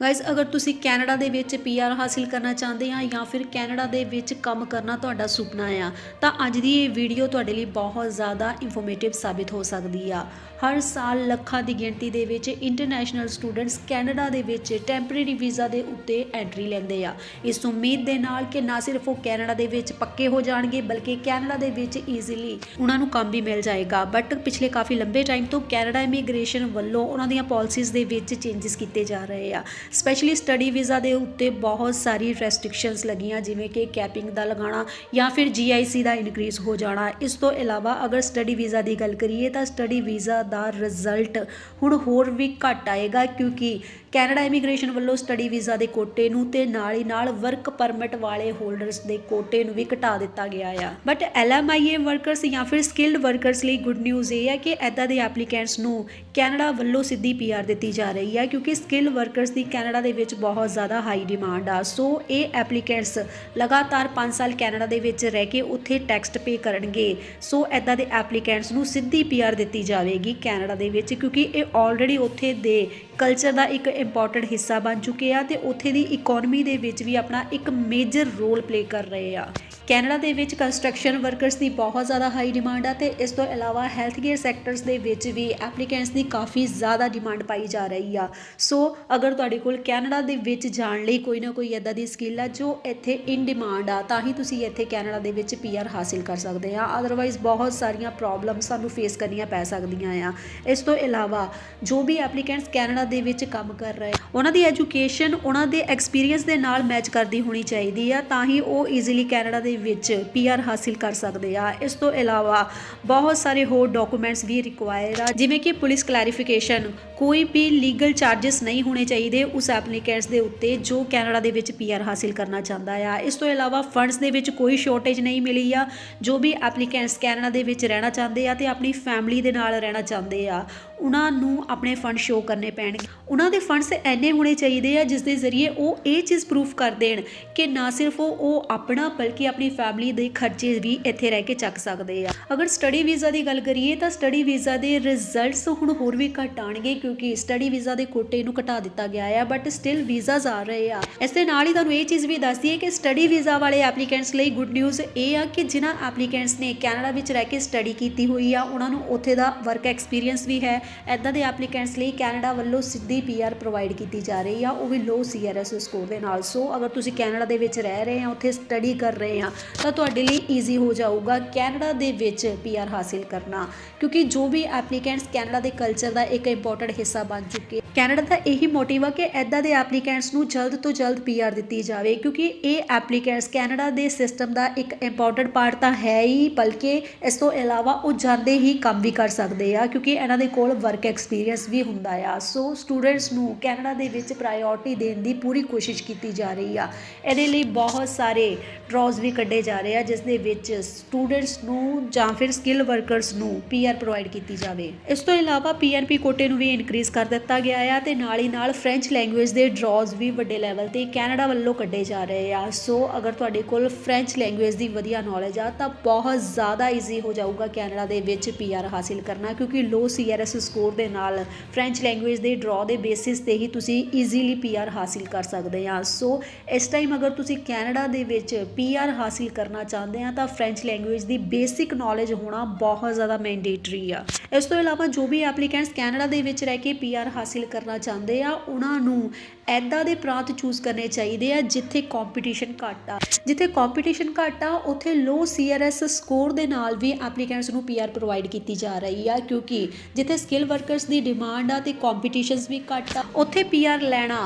Guys ਅਗਰ ਤੁਸੀਂ Canada ਦੇ ਵਿੱਚ ਪੀਆਰ ਹਾਸਿਲ ਕਰਨਾ ਚਾਹੁੰਦੇ ਆ ਜਾਂ ਫਿਰ ਕੈਨੇਡਾ ਦੇ ਵਿੱਚ ਕੰਮ ਕਰਨਾ ਤੁਹਾਡਾ ਸੁਪਨਾ ਆ, ਤਾਂ ਅੱਜ ਦੀ ਇਹ ਵੀਡੀਓ ਤੁਹਾਡੇ ਲਈ ਬਹੁਤ ਜ਼ਿਆਦਾ ਇਨਫੋਰਮੇਟਿਵ ਸਾਬਿਤ ਹੋ ਸਕਦੀ ਆ। ਹਰ ਸਾਲ ਲੱਖਾਂ ਦੀ ਗਿਣਤੀ ਦੇ ਵਿੱਚ ਇੰਟਰਨੈਸ਼ਨਲ ਸਟੂਡੈਂਟਸ ਕੈਨੇਡਾ ਦੇ ਵਿੱਚ ਟੈਂਪਰੇਰੀ ਵੀਜ਼ਾ ਦੇ ਉੱਤੇ ਐਂਟਰੀ ਲੈਂਦੇ ਆ। ਇਸ ਉਮੀਦ ਦੇ ਨਾਲ ਕਿ ਨਾ ਸਿਰਫ ਉਹ ਕੈਨੇਡਾ ਦੇ ਵਿੱਚ ਪੱਕੇ ਹੋ ਜਾਣਗੇ, ਬਲਕਿ ਕੈਨੇਡਾ ਦੇ ਵਿੱਚ ਈਜ਼ੀਲੀ ਉਹਨਾਂ ਨੂੰ ਕੰਮ ਵੀ ਮਿਲ ਜਾਏਗਾ। ਬਟ ਪਿਛਲੇ ਕਾਫੀ ਲੰਬੇ ਟਾਈਮ ਤੋਂ ਕੈਨੇਡਾ ਇਮੀਗ੍ਰੇਸ਼ਨ ਵੱਲੋਂ ਉਹਨਾਂ ਦੀਆਂ ਪਾਲਿਸੀਜ਼ ਦੇ ਵਿੱਚ ਚੇਂਜਸ ਕੀਤੇ ਜਾ ਰਹੇ ਆ। ਸਪੈਸ਼ਲੀ ਸਟੱਡੀ ਵੀਜ਼ਾ ਦੇ ਉੱਤੇ ਬਹੁਤ ਸਾਰੀ ਰੈਸਟ੍ਰਿਕਸ਼ਨਸ ਲੱਗੀਆਂ, ਜਿਵੇਂ ਕਿ ਕੈਪਿੰਗ ਦਾ ਲਗਾਉਣਾ ਜਾਂ ਫਿਰ ਜੀਆਈਸੀ ਦਾ ਇਨਕਰੀਜ਼ ਹੋ ਜਾਣਾ। ਇਸ ਤੋਂ ਇਲਾਵਾ ਅਗਰ ਸਟੱਡੀ ਵੀਜ਼ਾ ਦੀ ਗੱਲ ਕਰੀਏ ਤਾਂ ਸਟੱਡੀ ਵੀਜ਼ਾ ਦਾ ਰਿਜ਼ਲਟ ਹੁਣ ਹੋਰ ਵੀ ਘੱਟ ਆਏਗਾ, ਕਿਉਂਕਿ ਕੈਨੇਡਾ ਇਮੀਗ੍ਰੇਸ਼ਨ ਵੱਲੋਂ ਸਟੱਡੀ ਵੀਜ਼ਾ ਦੇ ਕੋਟੇ ਨੂੰ ਤੇ ਨਾਲ ਹੀ ਨਾਲ ਵਰਕ ਪਰਮਿਟ ਵਾਲੇ ਹੋਲਡਰਸ ਦੇ ਕੋਟੇ ਨੂੰ ਵੀ ਘਟਾ ਦਿੱਤਾ ਗਿਆ ਆ। ਬਟ ਐਲਐਮਆਈਏ ਵਰਕਰਸ ਜਾਂ ਫਿਰ ਸਕਿਲਡ ਵਰਕਰਸ ਲਈ ਗੁੱਡ ਨਿਊਜ਼ ਇਹ ਹੈ ਕਿ ਐਦਾਂ ਦੇ ਐਪਲੀਕੈਂਟਸ ਨੂੰ ਕੈਨੇਡਾ ਵੱਲੋਂ ਸਿੱਧੀ ਪੀਆਰ ਦਿੱਤੀ ਜਾ ਰਹੀ ਹੈ ਕਿਉਂਕਿ ਸਕਿੱਲ ਵਰਕਰਸ ਦੀ ਕੈਨੇਡਾ ਦੇ ਵਿੱਚ ਬਹੁਤ ਜ਼ਿਆਦਾ ਹਾਈ ਡਿਮਾਂਡ ਆ। ਸੋ ਇਹ ਐਪਲੀਕੈਂਟਸ ਲਗਾਤਾਰ 5 ਸਾਲ ਕੈਨੇਡਾ ਦੇ ਵਿੱਚ ਰਹਿ ਕੇ ਉੱਥੇ ਟੈਕਸਟ ਪੇ ਕਰਨਗੇ। ਸੋ ਐਦਾਂ ਦੇ ਐਪਲੀਕੈਂਟਸ ਨੂੰ ਸਿੱਧੀ ਪੀਆਰ ਦਿੱਤੀ ਜਾਵੇਗੀ ਕੈਨੇਡਾ ਦੇ ਵਿੱਚ ਕਿਉਂਕਿ ਇਹ ਆਲਰੇਡੀ ਉੱਥੇ ਦੇ ਕਲਚਰ ਦਾ ਇੱਕ ਇੰਪੋਰਟੈਂਟ ਹਿੱਸਾ ਬਣ ਚੁੱਕੇ ਆ ਤੇ ਉੱਥੇ ਦੀ ਇਕਨੋਮੀ ਦੇ ਵਿੱਚ ਵੀ ਆਪਣਾ ਇੱਕ ਮੇਜਰ ਰੋਲ ਪਲੇ ਕਰ ਰਹੇ ਆ। ਕੈਨੇਡਾ ਦੇ ਵਿੱਚ ਕੰਸਟਰਕਸ਼ਨ ਵਰਕਰਸ ਦੀ ਬਹੁਤ ਜ਼ਿਆਦਾ ਹਾਈ ਡਿਮਾਂਡ ਆ ਤੇ ਇਸ ਤੋਂ ਇਲਾਵਾ ਹੈਲਥ ਕੇਅਰ ਸੈਕਟਰਸ ਦੇ ਵਿੱਚ ਵੀ ਐਪਲੀਕੈਂਟਸ ਦੀ ਕਾਫੀ ਜ਼ਿਆਦਾ ਡਿਮਾਂਡ ਪਾਈ ਜਾ ਰਹੀ ਆ। ਸੋ ਅਗਰ ਤੁਹਾਡੇ ਕੋਲ ਕੈਨੇਡਾ ਦੇ ਵਿੱਚ ਜਾਣ ਲਈ ਕੋਈ ਨਾ ਕੋਈ ਇਦਾਂ ਦੀ ਸਕਿੱਲ ਆ ਜੋ ਇੱਥੇ ਇਨ ਡਿਮਾਂਡ ਆ, ਤਾਂ ਹੀ ਤੁਸੀਂ ਇੱਥੇ ਕੈਨੇਡਾ ਦੇ ਵਿੱਚ ਪੀਆਰ ਹਾਸਿਲ ਕਰ ਸਕਦੇ ਆ। ਅਦਰਵਾਈਜ਼ ਬਹੁਤ ਸਾਰੀਆਂ ਪ੍ਰੋਬਲਮ ਸਾਨੂੰ ਫੇਸ ਕਰਨੀਆਂ ਪੈ ਸਕਦੀਆਂ ਆ। ਇਸ ਤੋਂ ਇਲਾਵਾ, ਜੋ ਵੀ ਐਪਲੀਕੈਂਟਸ ਕੈਨੇਡਾ ਦੇ ਵਿੱਚ ਕੰਮ ਕਰ ਰਹੇ ਉਹਨਾਂ ਦੀ ਐਜੂਕੇਸ਼ਨ ਉਹਨਾਂ ਦੇ ਐਕਸਪੀਰੀਅੰਸ ਦੇ ਨਾਲ ਮੈਚ ਕਰਦੀ ਹੋਣੀ ਚਾਹੀਦੀ ਆ, ਤਾਂ ਹੀ ਉਹ ਈਜ਼ੀਲੀ ਕੈਨੇਡਾ ਦੇ ਵਿੱਚ ਪੀਆਰ ਹਾਸਿਲ ਕਰ ਸਕਦੇ ਆ। ਇਸ ਤੋਂ ਇਲਾਵਾ ਬਹੁਤ ਸਾਰੇ ਹੋਰ ਡਾਕੂਮੈਂਟਸ ਵੀ ਰਿਕੁਆਇਰ ਆ, ਜਿਵੇਂ ਕਿ ਪੁਲਿਸ ਕਲੈਰੀਫਿਕੇਸ਼ਨ ਕੋਈ ਵੀ ਲੀਗਲ ਚਾਰजेस ਨਹੀਂ ਹੋਣੇ ਚਾਹੀਦੇ ਉਸ ਐਪਲੀਕੈਂਟਸ ਦੇ ਉੱਤੇ ਜੋ ਕੈਨੇਡਾ ਦੇ ਵਿੱਚ ਪੀਆਰ ਹਾਸਿਲ ਕਰਨਾ ਚਾਹੁੰਦਾ ਆ। ਇਸ ਤੋਂ ਇਲਾਵਾ ਫੰਡਸ ਦੇ ਵਿੱਚ ਕੋਈ ਸ਼ਾਰਟੇਜ ਨਹੀਂ ਮਿਲੀ ਆ, ਜੋ ਵੀ ਐਪਲੀਕੈਂਟਸ ਕੈਨੇਡਾ ਦੇ ਵਿੱਚ ਰਹਿਣਾ ਚਾਹੁੰਦੇ ਆ ਤੇ ਆਪਣੀ ਫੈਮਿਲੀ ਦੇ ਨਾਲ ਰਹਿਣਾ ਚਾਹੁੰਦੇ ਆ। ਉਹਨਾਂ ਨੂੰ ਆਪਣੇ ਫੰਡ ਸ਼ੋ ਕਰਨੇ ਪੈਣਗੇ। ਉਹਨਾਂ ਦੇ ਫੰਡਸ ਐਨੇ ਹੋਣੇ ਚਾਹੀਦੇ ਆ ਜਿਸ ਦੇ ਜ਼ਰੀਏ ਉਹ ਇਹ ਚੀਜ਼ ਪ੍ਰੂਫ ਕਰ ਦੇਣ ਕਿ ਨਾ ਸਿਰਫ ਉਹ ਉਹ ਆਪਣਾ, ਬਲਕਿ ਆਪਣੀ ਫੈਮਿਲੀ ਦੇ ਖਰਚੇ ਵੀ ਇੱਥੇ ਰਹਿ ਕੇ ਚੱਕ ਸਕਦੇ ਆ। ਅਗਰ ਸਟੱਡੀ ਵੀਜ਼ਾ ਦੀ ਗੱਲ ਕਰੀਏ ਤਾਂ ਸਟੱਡੀ ਵੀਜ਼ਾ ਦੇ ਰਿਜ਼ਲਟਸ ਹੁਣ ਹੋਰ ਵੀ ਘਟ ਆਣਗੇ ਕਿਉਂਕਿ ਸਟੱਡੀ ਵੀਜ਼ਾ ਦੇ ਕੋਟੇ ਨੂੰ ਘਟਾ ਦਿੱਤਾ ਗਿਆ ਆ ਬਟ ਸਟਿਲ ਵੀਜ਼ਾਸ ਆ ਰਹੇ ਆ। ਇਸ ਦੇ ਨਾਲ ਹੀ ਤੁਹਾਨੂੰ ਇਹ ਚੀਜ਼ ਵੀ ਦੱਸਦੀ ਹੈ ਕਿ ਸਟੱਡੀ ਵੀਜ਼ਾ ਵਾਲੇ ਐਪਲੀਕੈਂਟਸ ਲਈ ਗੁੱਡ ਨਿਊਜ਼ ਇਹ ਆ ਕਿ ਜਿਨ੍ਹਾਂ ਐਪਲੀਕੈਂਟਸ ਨੇ ਕੈਨੇਡਾ ਵਿੱਚ ਰਹਿ ਕੇ ਸਟੱਡੀ ਕੀਤੀ ਹੋਈ ਆ, ਉਹਨਾਂ ਨੂੰ ਉੱਥੇ ਦਾ ਵਰਕ ਐਕਸਪੀਰੀਅੰਸ ਵੀ ਹੈ ਐਦਾਂ ਦੇ ਐਪਲੀਕੈਂਟਸ ਲਈ ਕੈਨੇਡਾ ਵੱਲੋਂ ਸਿੱਧੀ ਪੀਆਰ ਪ੍ਰੋਵਾਈਡ ਕੀਤੀ ਜਾ ਰਹੀ ਆ, ਉਹ ਵੀ ਲੋ ਸੀਆਰਐਸ ਸਕੋਰ ਦੇ ਨਾਲ। ਸੋ ਅਗਰ ਤੁਸੀਂ ਕੈਨੇਡਾ ਦੇ ਵਿੱਚ ਰਹਿ ਰਹੇ ਆ, ਉੱਥੇ ਸਟੱਡੀ ਕਰ ਰਹੇ ਆ, ਤਾਂ ਤੁਹਾਡੇ ਲਈ ਈਜ਼ੀ ਹੋ ਜਾਊਗਾ ਕੈਨੇਡਾ ਦੇ ਵਿੱਚ ਪੀਆਰ ਹਾਸਿਲ ਕਰਨਾ। ਕਿਉਂਕਿ ਜੋ ਵੀ ਐਪਲੀਕੈਂਟਸ ਕੈਨੇਡਾ ਦੇ ਕਲਚਰ ਦਾ ਇੱਕ ਇੰਪੋਰਟੈਂਟ ਹਿੱਸਾ ਬਣ ਚੁੱਕੇ ਕੈਨੇਡਾ ਦਾ ਇਹੀ ਮੋਟਿਵ ਆ ਕਿ ਐਦਾਂ ਦੇ ਐਪਲੀਕੈਂਟਸ ਨੂੰ ਜਲਦ ਤੋਂ ਜਲਦ ਪੀਆਰ ਦਿੱਤੀ ਜਾਵੇ, ਕਿਉਂਕਿ ਇਹ ਐਪਲੀਕੈਂਟਸ ਕੈਨੇਡਾ ਦੇ ਸਿਸਟਮ ਦਾ ਇੱਕ ਇੰਪੋਰਟੈਂਟ ਪਾਰਟ ਤਾਂ ਹੈ ਹੀ, ਬਲਕਿ ਇਸ ਤੋਂ ਇਲਾਵਾ ਉਹ ਜਾਂਦੇ ਹੀ ਕੰਮ ਵੀ ਕਰ ਸਕਦੇ ਆ, ਕਿਉਂਕਿ ਇਹਨਾਂ ਦੇ ਕੋਲ ਵਰਕ ਐਕਸਪੀਰੀਅੰਸ ਵੀ ਹੁੰਦਾ ਆ। ਸੋ ਸਟੂਡੈਂਟਸ ਨੂੰ ਕੈਨੇਡਾ ਦੇ ਵਿੱਚ ਪ੍ਰਾਇੋਰਟੀ ਦੇਣ ਦੀ ਪੂਰੀ ਕੋਸ਼ਿਸ਼ ਕੀਤੀ ਜਾ ਰਹੀ ਆ। ਇਹਦੇ ਲਈ ਬਹੁਤ ਸਾਰੇ ਡਰਾਜ਼ ਵੀ ਕੱਢੇ ਜਾ ਰਹੇ ਆ, ਜਿਸ ਦੇ ਵਿੱਚ ਸਟੂਡੈਂਟਸ ਨੂੰ ਜਾਂ ਫਿਰ ਸਕਿੱਲ ਵਰਕਰਸ ਨੂੰ ਪੀਆਰ ਪ੍ਰੋਵਾਈਡ ਕੀਤੀ ਜਾਵੇ। ਇਸ ਤੋਂ ਇਲਾਵਾ ਪੀਐਨਪੀ ਕੋਟੇ ਨੂੰ ਵੀ ਇਨਕਰੀਜ਼ ਕਰ ਦਿੱਤਾ ਗਿਆ ਆ ਤੇ ਨਾਲ ਹੀ ਨਾਲ ਫ੍ਰੈਂਚ ਲੈਂਗੁਏਜ ਦੇ ਡਰਾਜ਼ ਵੀ ਵੱਡੇ ਲੈਵਲ ਤੇ ਕੈਨੇਡਾ ਵੱਲੋਂ ਕੱਢੇ ਜਾ ਰਹੇ ਆ। ਸੋ ਅਗਰ ਤੁਹਾਡੇ ਕੋਲ ਫ੍ਰੈਂਚ ਲੈਂਗੁਏਜ ਦੀ ਵਧੀਆ ਨੌਲੇਜ ਆ, ਤਾਂ ਬਹੁਤ ਜ਼ਿਆਦਾ ਈਜ਼ੀ ਹੋ ਜਾਊਗਾ ਕੈਨੇਡਾ ਦੇ ਵਿੱਚ ਪੀਆਰ ਹਾਸਿਲ ਕਰਨਾ, ਕਿਉਂਕਿ ਲੋ ਸੀਆਰਐਸ ਸਕੋਰ ਦੇ ਨਾਲ ਫ੍ਰੈਂਚ ਲੈਂਗੁਏਜ ਦੇ ਡਰਾ ਦੇ ਬੇਸਿਸ ਤੇ ਹੀ ਤੁਸੀਂ ਈਜ਼ੀਲੀ ਪੀਆਰ ਹਾਸਿਲ ਕਰ ਸਕਦੇ ਆ। ਸੋ ਇਸ ਟਾਈਮ ਅਗਰ ਤੁਸੀਂ ਕੈਨੇਡਾ ਦੇ ਵਿੱਚ ਪੀਆਰ ਹਾਸਿਲ ਕਰਨਾ ਚਾਹੁੰਦੇ ਆ, ਤਾਂ ਫ੍ਰੈਂਚ ਲੈਂਗੁਏਜ ਦੀ ਬੇਸਿਕ ਨੌਲੇਜ ਹੋਣਾ ਬਹੁਤ ਜ਼ਿਆਦਾ ਮੈਂਡੇਟਰੀ ਆ। ਇਸ ਤੋਂ ਇਲਾਵਾ ਜੋ ਵੀ ਐਪਲੀਕੈਂਟਸ ਕੈਨੇਡਾ ਦੇ ਵਿੱਚ ਰਹਿ ਕੇ ਪੀਆਰ ਹਾਸਿਲ ਕਰਨਾ ਚਾਹੁੰਦੇ ਆ, ਉਹਨਾਂ ਨੂੰ ਐਦਾਂ ਦੇ ਪ੍ਰਾਂਤ ਚੂਜ਼ ਕਰਨੇ ਚਾਹੀਦੇ ਆ ਜਿੱਥੇ ਕੰਪੀਟੀਸ਼ਨ ਘੱਟ ਆ। ਜਿੱਥੇ ਕੰਪੀਟੀਸ਼ਨ ਘੱਟ ਆ, ਉੱਥੇ ਲੋ ਸੀਆਰਐਸ ਸਕੋਰ ਦੇ ਨਾਲ ਵੀ ਐਪਲੀਕੈਂਟਸ ਨੂੰ ਪੀਆਰ ਪ੍ਰੋਵਾਈਡ ਕੀਤੀ ਜਾ ਰਹੀ ਆ, ਕਿਉਂਕਿ ਜਿੱਥੇ ਸਕਿੱਲ ਵਰਕਰਸ ਦੀ ਡਿਮਾਂਡ ਆ ਤੇ ਕੰਪੀਟੀਸ਼ਨਸ ਵੀ ਘੱਟ ਆ, ਉੱਥੇ ਪੀਆਰ ਲੈਣਾ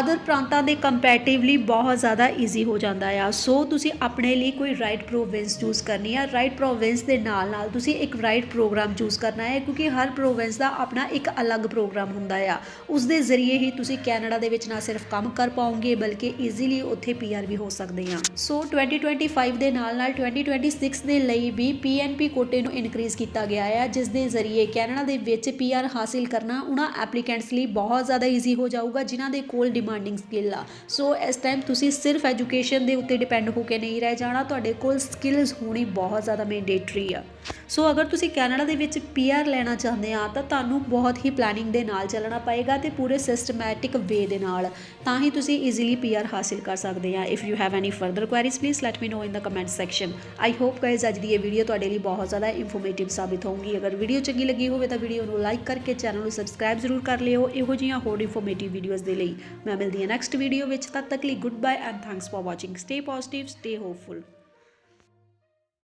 ਅਦਰ ਪ੍ਰਾਂਤਾਂ ਦੇ ਕੰਪੈਰੀਟਿਵਲੀ ਬਹੁਤ ਜ਼ਿਆਦਾ ਈਜ਼ੀ ਹੋ ਜਾਂਦਾ ਆ। ਸੋ ਤੁਸੀਂ ਆਪਣੇ ਲਈ ਕੋਈ ਰਾਈਟ ਪ੍ਰੋਵਿੰਸ ਚੂਜ਼ ਕਰਨੀ ਆ ਰਾਈਟ ਪ੍ਰੋਵਿੰਸ ਦੇ ਨਾਲ ਨਾਲ ਤੁਸੀਂ ਇੱਕ ਰਾਈਟ ਪ੍ਰੋਗਰਾਮ ਚੂਜ਼ ਕਰਨਾ ਹੈ, ਕਿਉਂਕਿ ਹਰ ਪ੍ਰੋਵਿੰਸ ਦਾ ਆਪਣਾ ਇੱਕ ਅਲੱਗ ਪ੍ਰੋਗਰਾਮ ਹੁੰਦਾ ਆ। ਉਸ ਦੇ ਜ਼ਰੀਏ ਹੀ ਤੁਸੀਂ ਕੈਨੇਡਾ ਦੇ ਵਿੱਚ ਨਾ ਸਿਰਫ ਕੰਮ ਕਰ ਪਾਓਗੇ, ਬਲਕਿ ਈਜ਼ੀਲੀ ਉੱਥੇ ਪੀਆਰ ਵੀ ਹੋ ਸਕਦੇ ਆ। ਸੋ 2025 ਦੇ ਨਾਲ ਨਾਲ 2026 ਦੇ ਲਈ ਵੀ ਪੀਐਨਪੀ ਕੋਟੇ ਨੂੰ ਇਨਕਰੀਜ਼ ਕੀਤਾ ਗਿਆ ਹੈ ਜਿਸ ਦੇ ਜ਼ਰੀਏ ਕੈਨੇਡਾ ਦੇ ਵਿੱਚ ਪੀਆਰ ਹਾਸਿਲ ਕਰਨਾ ਉਹਨਾਂ ਐਪਲੀਕੈਂਟਸ ਲਈ ਬਹੁਤ ਜ਼ਿਆਦਾ ਈਜ਼ੀ ਹੋ ਜਾਊਗਾ, ਜਿਨ੍ਹਾਂ ਦੇ ਕੋਲ ਡਿਮਾਂਡਿੰਗ ਸਕਿੱਲ ਆ। ਸੋ ਇਸ ਟਾਈਮ ਤੁਸੀਂ ਸਿਰਫ ਐਜੂਕੇਸ਼ਨ ਦੇ ਉੱਤੇ ਡਿਪੈਂਡ ਹੋ ਕੇ ਨਹੀਂ ਰਹਿ ਜਾਣਾ, ਤੁਹਾਡੇ ਕੋਲ ਸਕਿੱਲਸ ਹੋਣੀ ਬਹੁਤ ਜ਼ਿਆਦਾ ਮੈਂਡੇਟਰੀ ਆ। ਸੋ ਅਗਰ ਤੁਸੀਂ ਕੈਨੇਡਾ ਦੇ ਵਿੱਚ ਪੀਆਰ ਲੈਣਾ ਚਾਹੁੰਦੇ ਆ, ਤਾਂ ਤੁਹਾਨੂੰ ਬਹੁਤ ਹੀ ਪਲੈਨਿੰਗ ਦੇ ਨਾਲ ਚੱਲਣਾ ਪਏਗਾ ਤੇ ਪੂਰੇ ਸਿਸਟਮੈਟਿਕ ਵੇ ਦੇ ਨਾਲ ਤਾਂ ਹੀ ਤੁਸੀਂ ਈਜ਼ੀਲੀ ਪੀਆਰ ਹਾਸਿਲ ਕਰ ਸਕਦੇ ਆ। If you have any further queries please let me know in the comment section I hope guys ਅੱਜ ਦੀ ਇਹ ਵੀਡੀਓ ਤੁਹਾਡੇ ਲਈ ਬਹੁਤ ਜ਼ਿਆਦਾ ਇਨਫੋਰਮੇਟਿਵ ਸਾਬਿਤ ਹੋਊਗੀ। ਅਗਰ ਵੀਡੀਓ ਚੰਗੀ ਲੱਗੀ ਹੋਵੇ ਤਾਂ ਵੀਡੀਓ ਨੂੰ ਲਾਈਕ ਕਰਕੇ ਚੈਨਲ ਨੂੰ ਸਬਸਕ੍ਰਾਈਬ ਜ਼ਰੂਰ ਕਰ ਲਿਓ। ਇਹੋ ਜਿਹੀਆਂ ਹੋਰ ਇਨਫੋਰਮੇਟਿਵ ਵੀਡੀਓਜ਼ ਦੇ ਲਈ ਮੈਂ ਮਿਲਦੀ ਹਾਂ ਨੈਕਸਟ ਵੀਡੀਓ ਵਿੱਚ। ਤਦ ਤੱਕ ਲਈ good bye and thanks for watching stay positive stay hopeful